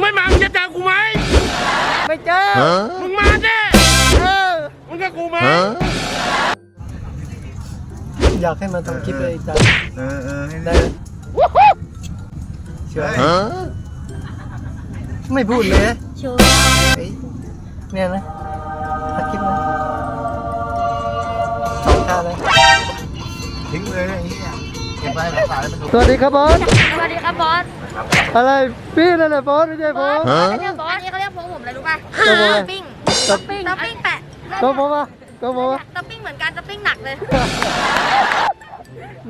งไม่มา มึงจะเจอกูไหม ไม่เจอ มึงมาดิเออ มึงกับกูไหม อยากให้มันทำคลิปเลยจ้ะเออเออให้ได้ไหมเชื่อไม่พูดเลยนะชัวเฮ้ยเนี่ยนะทำคลิปนะสองท่าเลยทิ้งเลยนะไอ้เหี้ยเก็บไว้รักษาให้มันดูสวัสดีครับบอสสวัสดีครับบอส อะไรพี่นั่นแหละบอสไม่ใช่ผมอันนี้บอสอันนี้เขาเรียกพวกผมอะไรรู้ป่ะพวกผมอะไรท็อปปิ้งท็อปปิ้งท็อปปิ้งแปะก็ผมอะก็ผมอะท็อปปิ้งเหมือนกันท็อปปิ้งหนักเลย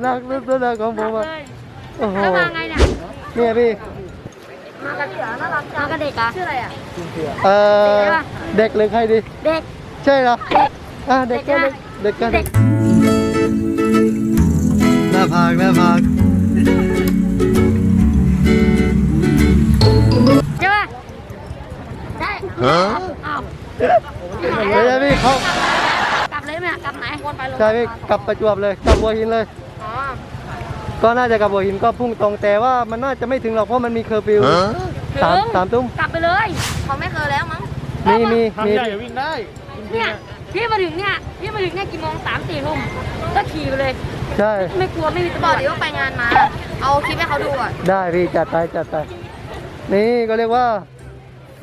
นักรุ่นตัวของผมอะโอ้โหแล้วมาไงเนี่ย เนี่ยพี่มากับเสือน่ารักจังมากับเด็กอะชื่ออะไรอะเอ่อเด็กหรือใครดี เด็ก ใช่เหรออะเด็กก็เด็กเด็กก็เด็กหน้าผากหน้าผาก วนไปลงใช่พี่กลับประจวบเลยกลับบัวหินเลย อ๋อก็น่าจะกลับบัวหินก็พุ่งตรงแต่ว่ามันน่าจะไม่ถึงหรอกเพราะมันมีเคอร์ฟิวสามสามทุ่มกลับไปเลยเขาไม่เคยแล้วมั้งมีมีมีเนี่ยพี่มาถึงเนี่ยพี่มาถึงเนี่ยกี่โมงสามสี่ทุ่มก็ขี่ไปเลย ใช่ไม่กลัวไม่มีตะบอกดิว่าไปงานมา เอาคลิปให้เขาดูอะได้พี่จัดไปจัดไปนี่ก็เรียกว่า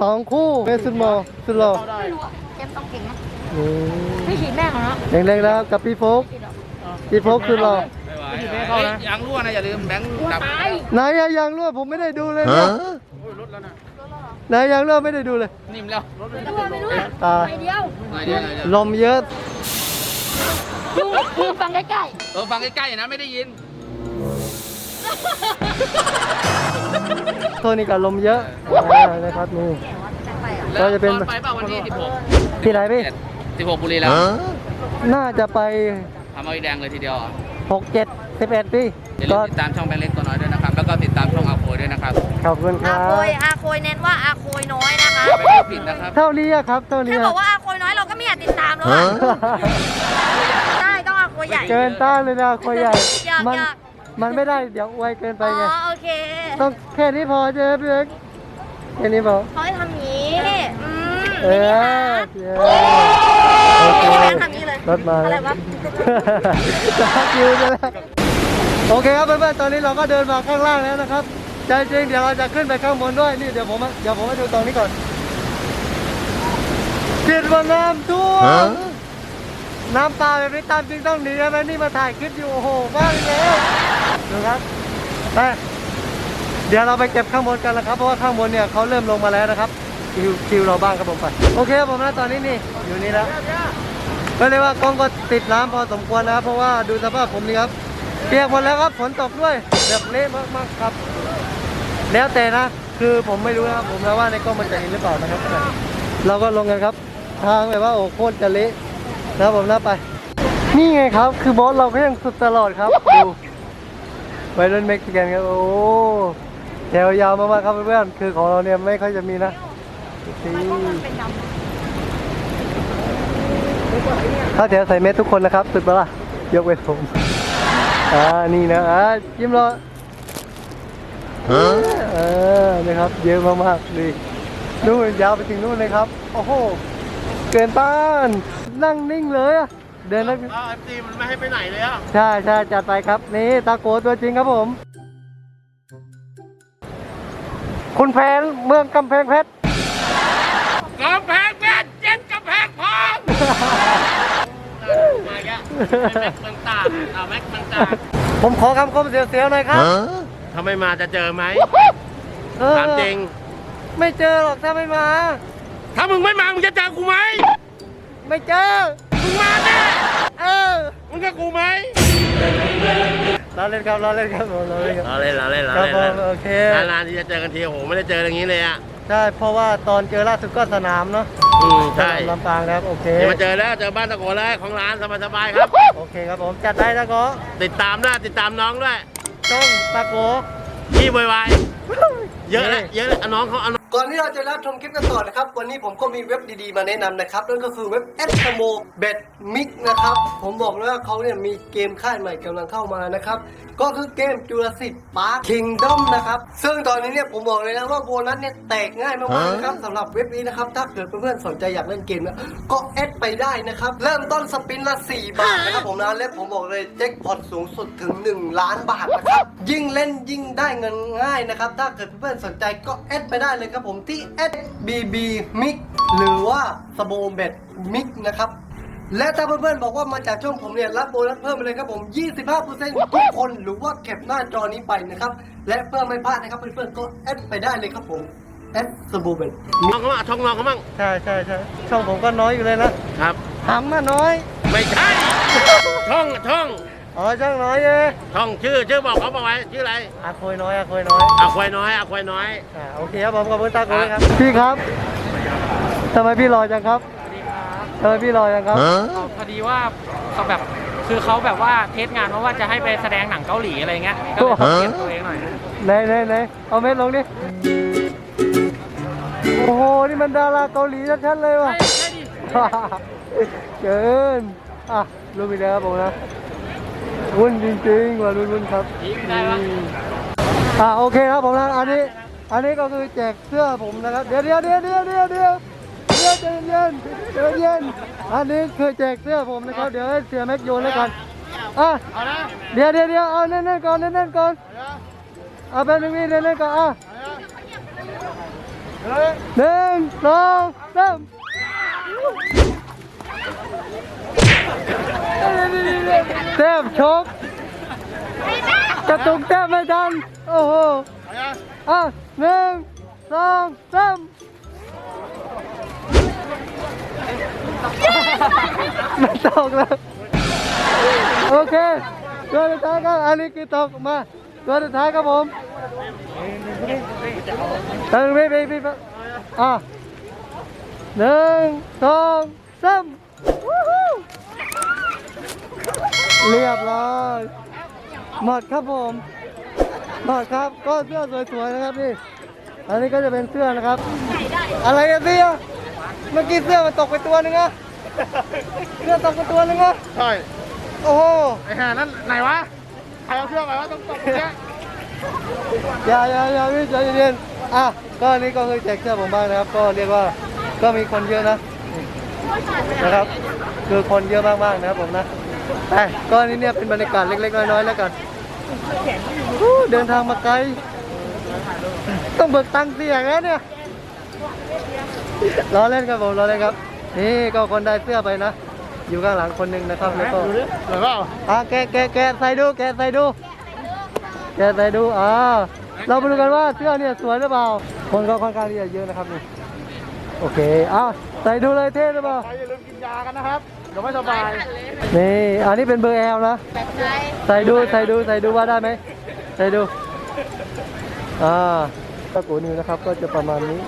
สองคู่เป็นสุดหมอสุดหล่อไม่รู้อะเจมส์ต้องเก่งนะนี่ไม่ขี่แม่ของเนาะเล็งๆแล้วกับพี่โฟกพี่โฟกสุดหล่อยังรั่วนะอย่าลืมแบงค์กลัวดับตายไหนอะยางรั่วผมไม่ได้ดูเลยเนี่ยไหนยางรั่วไม่ได้ดูเลย นิ่มแล้วกลัวไม่รู้ตายไปเดียวหน่อยเดียวหน่อยเดียวลมเยอะยูยูฟังใกล้เออฟังใกล้ๆนะไม่ได้ยินโทษนี่กับลมเยอะอ่านะครับนี่แล้วก็จะเป็นตอนไปเปล่าวันที่ที่ไหนพี่16 16บุรีแล้ว น่าจะไปทำเอาอีแดงเลยทีเดียวอะ6 7 11พี่อย่าลืก็มติดตามช่องแบงค์เล็กตัวน้อยด้วยนะครับ แล้วก็ติดตามช่องอาโคยด้วยนะครับขอบคุณคอารับ โคยอาโคยเน้นว่าอาโคยน้อยนะคะ ไม่ได้ผิดนะครับ เท่านี้อะครับเท่านี้ถ้าอะบอกว่าอาโคยน้อยเราก็ไม่อยากติดตามแล้วอะใช่ต้องอาโคยใหญ่ เกินต้านเลยนะคนใหญ่อยากมันอยาก มันไม่ได้เดี๋ยวอวยเกินไปอ๋ไง อโอเคต้องแค่นี้พอเจ๊พี่เล็กแค่นี้พอ เขาให้ทำอย่างนี้ อืมเอมินิอฮาร์ทเย้โอเคแบงค์ทำอย่างนี้เลย รถมาอะไรวะจะคิวจะแล้วโอเคครับเพื่อนๆตอนนี้เราก็เดินมาข้างล่างแล้วนะครับใจจริงเดี๋ยวเราจะขึ้นไปข้างบนด้วยนี่เดี๋ยวผมมาเดี๋ยวผมมาดูตรงนี้ก่อนคิดว่าน้ำท่วมน้ำป่าแบบนี้ตามจริงต้องหนีใช่ไหมนี่มาถ่ายคลิปอยู่โอ้โหบ้าไปแล้วดูครับไปเดี๋ยวเราไปเก็บข้างบนกันนะครับ เพราะว่าข้างบนเนี่ยเขาเริ่มลงมาแล้วนะครับคิวคิวเราบ้างครับผมไปโอเคครับผมนะตอนนี้นี่อยู่นี่แล้ว ก็เรียกว่ากล้องก็ติดน้ำพอสมควรนะครับ เพราะว่าดูสภาพผมนี่ครับเปียกหมดแล้วครับฝนตกด้วยแบบเละมากๆครับ แล้วแต่นะ คือผมไม่รู้นะครับ ผมนะว่าในกล้องมันจะเห็นหรือเปล่านะครับ เราก็ลงกันครับ ทางแบบว่าโอ้โคตรจะเละนะครับผมนะไป นี่ไงครับ คือบอสเราก็ยังสุดตลอดครับดูไวรุ่นเม็กซิกันครับโอ้แถวยาวมากๆครับเพื่อนๆคือของเราเนี่ยไม่ค่อยจะมีนะ ถ้าแถวใส่เม็ดทุกคนนะครับ สุดปะล่ะ ยกเว้นผม อ่า นี่นะ อ่า ยิ้มรอเออนะครับ เยอะมากๆดีนู่นยาวไปถึงนู่นเลยครับ โอ้โห เกินต้านนั่งนิ่งเลยอะเดินแล้วอ้าวเอฟซีมันไม่ให้ไปไหนเลยอะ ใช่ใช่จัดไปครับ นี่ตาโกตัวจริงครับผม คุณแพนเมืองกำแพงเพชรกำแพง มาแกแม็กเมืองตากอ่าแม็กเมืองผมขอคำคมเสียวๆหน่อยครับถ้าไม่มาจะเจอไหมเออถามจริง ไม่เจอหรอกถ้าไม่มา ถ้ามึงไม่มา มึงจะเจอกูไหมไม่เจอ มึงมาแน่เออมึงกับกูไหมเราเล่นครับเราเล่นครับผมเราเล่นครับ เราเล่นเราเล่นเราครับเล่นผมโอเค นานๆที่จะเจอกันทีโอ้โหไม่ได้เจออย่างนี้เลยอะ ใช่เพราะว่าตอนเจอล่าสุดก็สนามเนาะอืมใช่สนามลำปางนะครับโอเคนี่มาเจอแล้วเจอบ้านตะโกแล้วของร้านสบายๆครับ โอเคครับผมจัดได้ตะโกติดตามด้วยติดตามน้องด้วยต้องตะโกพี่วายวาย เยอะแล้วเยอะแล้วเอาน้องเขาเอาน้องก่อนที่เราจะรับชมคลิปกันต่อนะครับ วันนี้ผมก็มีเว็บดีๆมาแนะนำนะครับ นั่นก็คือเว็บ a s m o b e t Mix นะครับ ผมบอกเลยว่าเขาเนี่ยมีเกมค่ายใหม่กำลังเข้ามานะครับ ก็คือเกมจุลศิษย์ปาร์คคิงดอมนะครับ ซึ่งตอนนี้เนี่ยผมบอกเลยนะว่าโบนัสเนี่ยแตกง่ายมากๆนะครับสำหรับเว็บนี้นะครับ ถ้าเกิดเพื่อนๆสนใจอยากเล่นเกมนะก็แอดไปได้นะครับ เริ่มต้นสปินละ 4 บาทนะครับผมนะและผมบอกเลยแจ็คพอตสูงสุดถึง 1 ล้านบาทนะครับ ยิ่งเล่นยิ่งได้เงินง่ายนะครับ ถ้าเกิดเพื่อนๆสนใจก็แอดไปได้เลยครับผมที่แอด bb mix หรือว่าสโบเบดมิกนะครับและถ้าเพื่อนๆบอกว่ามาจากช่องผมเนี่ยรับโบนัสเพิ่มไปเลยครับผม 25%ทุกคนหรือว่าเก็บหน้าจอนี้ไปนะครับ และเพื่อไม่พลาดนะครับเพื่อนๆก็แอดไปได้เลยครับผมแอดสบูเบนน้องเขามาช่องน้องเขามั่งใช่ใช่ใช่ช่องผมก็น้อยอยู่เลยนะครับทำมาน้อย ไม่ใช่ ช่องช่อง อ๋อช่องน้อยเองช่องชื่อชื่อบอกเขาบอกไว้ชื่ออะไรอาคุยน้อยอาคุยน้อยอาควายน้อยอาควายน้อยอ่าโอเคครับผมขอบคุณตาคุยครับ พี่ครับทำไมพี่รอจังครับสวัสดีครับทำไมพี่รอจังครับพอดีว่าเขาแบบคือเขาแบบว่าเทสงานมาว่าจะให้ไปแสดงหนังเกาหลีอะไรเงี้ยก็เลยต้องเตรียมตัวเองหน่อยไหนไหนไหนเอาเม็ดลงดิโอ้โหนี่มันดาราเกาหลีชัดๆเลยว่ะเกินอะรู้ไปแล้วครับผมนะ วุ่นจริงๆว่ะวุ่นๆครับยิ้มได้ปะอืมอะโอเคครับผมนะอันนี้อันนี้ก็คือแจกเสื้อผมนะครับเดี๋ยวเดี๋ยวเดี๋ยวเดี๋ยวเดี๋ยวเดี๋ยวเดี๋ยวใจเย็นใจเย็นอันนี้คือแจกเสื้อผมนะครับเดี๋ยวให้เสียแม็กโยนแล้วกันอะเดี๋ยวเดี๋ยวเดี๋ยวเอาแน่นๆก่อนแน่นๆก่อนเอาแป๊บนึงพี่แน่นๆก่อนอะหนึ่งสองสาม แต้มชกกระตุกแต้มไม่ทันโอ้โหอะหนึ่งสองสามไม่ตกแล้วโอเคตัวสุดท้ายครับอันนี้คือตกมาตัวสุดท้ายครับผมตึงพี่พี่ดีอะหนึ่งสองสาม เรียบร้อยหมดครับผมหมดครับก็เสื้อสวยๆนะครับพี่อันนี้ก็จะเป็นเสื้อนะครับ อะไรอะเสื้อเมื่อกี้เสื้อมันตกไปตัวหนึงอะเสื้อตกไปตัวหนึงอะใช่โอ้โหไอ้ห่านั่นไหนวะใครเอาเสื้อไปวะต้องตบเนี้ยอย่าอย่าอย่าพี่ใจเย็นๆอะก็อันนี้ก็คือแจกเสื้อผมบ้างนะครับ ก็เรียกว่าก็มีคนเยอะนะนะครับ คือคนเยอะมากๆนะครับผมนะ แต่ก็อันนี้เนี่ยเป็นบรรยากาศเล็กๆน้อยๆแล้วกันอู้เดินทางมาไกล ต้องเบิกตังค์เสียงแล้วเนี่ยล้อเล่นครับผมล้อเล่นครับ นี่ก็คนได้เสื้อไปนะ อยู่ข้างหลังคนหนึ่งนะครับแล้วก็หรือเปล่าอะแกะแกะแกะใส่ดู แกะใส่ดู แกะใส่ดูอ่าเรามาดูกันว่าเสื้อเนี่ยสวยหรือเปล่า คนก็ค่อนข้างที่จะเยอะนะครับนี่ โอเคอะใส่ดูเลยเท่หรือเปล่าอย่าลืมกินยากันนะครับ เดี๋ยวไม่สบาย นี่ อันนี้เป็นเบอร์แอลนะ ใส่ดู ใส่ดู ใส่ดูว่าได้ไหม ใส่ดู อ่าตะกูนิวนะครับ ก็จะประมาณนี้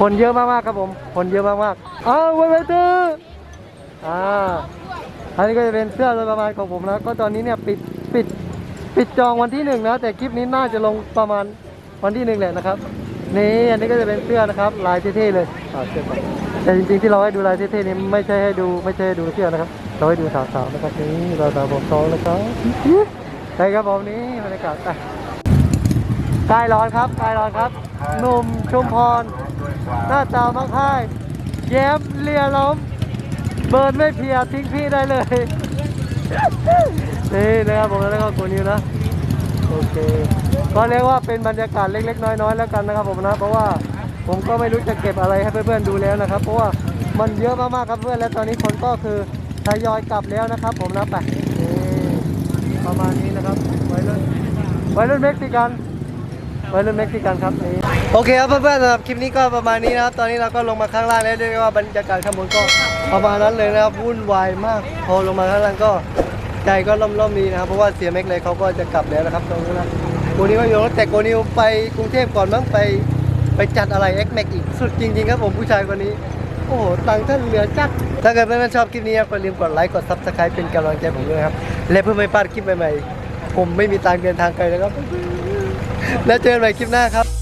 คนเยอะมากๆครับผม คนเยอะมากๆอ้าวไว้ไว้ตื้ออ่า อันนี้ก็จะเป็นเสื้อโดยประมาณของผมนะ ก็ตอนนี้เนี่ยปิด ปิด ปิดจองวันที่หนึ่งนะ แต่คลิปนี้น่าจะลงประมาณวันที่หนึ่งแหละนะครับ นี่ อันนี้ก็จะเป็นเสื้อนะครับ ลายเท่ๆเลยอ่าเสื้อก่อน แต่จริงๆที่เราให้ดูลายเท่ๆนี้ไม่ใช่ให้ดูไม่ใช่ให้ดูเสื้อนะครับ เราให้ดูสาวๆนะครับนี่เราสาวผมท้องนะครับใช่ครับผมนี่บรรยากาศไปกายร้อนครับกายร้อนครับหนุ่มชุมพร หน้าตามักค่ายแย้มเลียล้มเบิร์นไม่เพียทิ้งพี่ได้เลย นี่นะครับผมแล้วก็กูนิวนะโอเค ก็เรียกว่าเป็นบรรยากาศเล็กๆ น้อยๆ แล้วกันนะครับผมนะ เพราะว่า ผมก็ไม่รู้จะเก็บอะไรให้เพื่อนๆดูแล้วนะครับ เพราะว่ามันเยอะมากๆครับเพื่อนและตอนนี้คนก็คือทยอยกลับแล้วนะครับ ผมนะไปประมาณนี้นะครับไวรุ่นวัยรุ่นเม็กซิกันไวรุ่นเม็กซิกันครับนี่โอเคครับเพื่อนๆสำหรับคลิปนี้ก็ประมาณนี้นะครับ ตอนนี้เราก็ลงมาข้างล่างแล้วเรียกว่าบรรยากาศข้างบนก็ประมาณนั้นเลยนะครับวุ่นวายมาก พอลงมาข้างล่างก็ใจก็ล่มๆดีนะครับเพราะว่าเสียเม็กเลยเขาก็จะกลับแล้วนะครับตรงนี้นะโกนิวไม่อยู่แล้วแต่โกนิวไปกรุงเทพก่อนมั้งไป ไปจัดอะไรเอ็กแม็กอีกสุดจริง ๆ ครับผมผู้ชายคนนี้ โอ้โหตังค์ท่านเหลือจัก ถ้าเกิดเพื่อนๆชอบคลิปนี้อย่าลืมกดไลค์กดซับสไครป์เป็นกำลังใจผมด้วยครับ และเพื่อไม่พลาดคลิปใหม่ๆ ผมไม่มีตังเดินทางไกลแล้วครับ แล้วเจอกันใหม่คลิปหน้าครับ